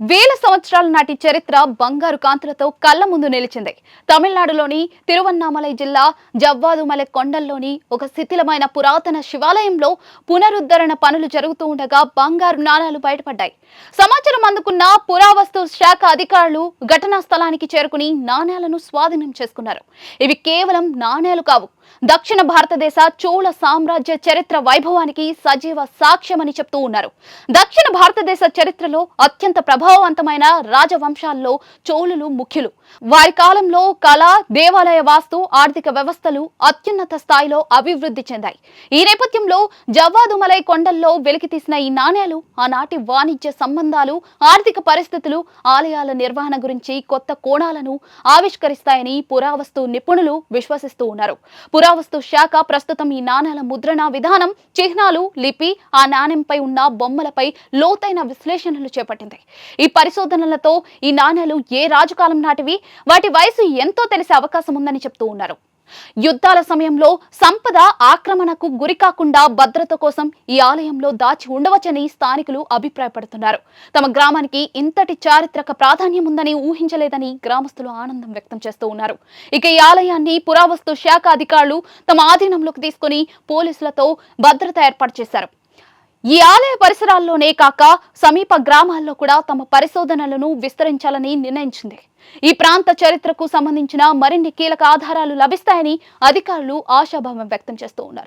వేల సంవత్సరాల నాటి చరిత్ర బంగారు కాంతులతో కళ్ళ ముందు నిలిచింది. తమిళనాడులోని తిరువన్నామలై జిల్లా జవ్వాదుమలై కొండల్లోని ఒక శిథిలమైన పురాతన శివాలయంలో పునరుద్ధరణ పనులు జరుగుతూ ఉండగా బంగారు నాణాలు బయటపడ్డాయి. సమాచారం అందుకున్న పురావస్తు శాఖ అధికారులు ఘటనా స్థలానికి చేరుకుని నాణేలను స్వాధీనం చేసుకున్నారు. ఇవి కేవలం నాణేలు కావు దక్షిణ భారతదేశ చోళ సామ్రాజ్య చరిత్ర వైభవానికి సజీవ సాక్ష్యమని చెప్తూ ఉన్నారు. దక్షిణ భారతదేశ చరిత్రలో అత్యంత ప్రభావవంతమైన రాజవంశాల్లో చోళులు ముఖ్యులు. వారి కాలంలో కళ దేవాలయ వాస్తు ఆర్థిక వ్యవస్థలు అత్యున్నత స్థాయిలో అభివృద్ధి చెందాయి. ఈ నేపథ్యంలో జవ్వాదుమలై కొండల్లో వెలికితీసిన ఈ నాణేలు ఆనాటి వాణిజ్య సంబంధాలు ఆర్థిక పరిస్థితులు ఆలయాల నిర్వహణ గురించి కొత్త కోణాలను ఆవిష్కరిస్తాయని పురావస్తు నిపుణులు విశ్వసిస్తూ ఉన్నారు. పురా పురావస్తు శాఖ ప్రస్తుతం ఈ నాణేల ముద్రణ విధానం చిహ్నాలు లిపి ఆ నాణ్యంపై ఉన్న బొమ్మలపై లోతైన విశ్లేషణలు చేపట్టింది. ఈ పరిశోధనలతో ఈ నాణేలు ఏ రాజుకాలం నాటివి? వాటి వయసు ఎంతో తెలిసే అవకాశం ఉందని చెప్తూ ఉన్నారు. యుద్ధాల సమయంలో సంపద ఆక్రమణకు గురికాకుండా భద్రత కోసం ఈ ఆలయంలో దాచి ఉండవచ్చని స్థానికులు అభిప్రాయపడుతున్నారు. తమ గ్రామానికి ఇంతటి చారిత్రక ప్రాధాన్యం ఉందని ఊహించలేదని గ్రామస్తులు ఆనందం వ్యక్తం చేస్తూ ఉన్నారు. ఇక ఈ ఆలయాన్ని పురావస్తు శాఖ అధికారులు తమ ఆధీనంలోకి తీసుకుని పోలీసులతో భద్రత ఏర్పాటు చేశారు. ఈ ఆలయ పరిసరాల్లోనే కాక సమీప గ్రామాల్లో కూడా తమ పరిశోధనలను విస్తరించాలని నిర్ణయించింది. ఈ ప్రాంత చరిత్రకు సంబంధించిన మరిన్ని కీలక ఆధారాలు లభిస్తాయని అధికారులు ఆశాభావం వ్యక్తం చేస్తూ ఉన్నారు.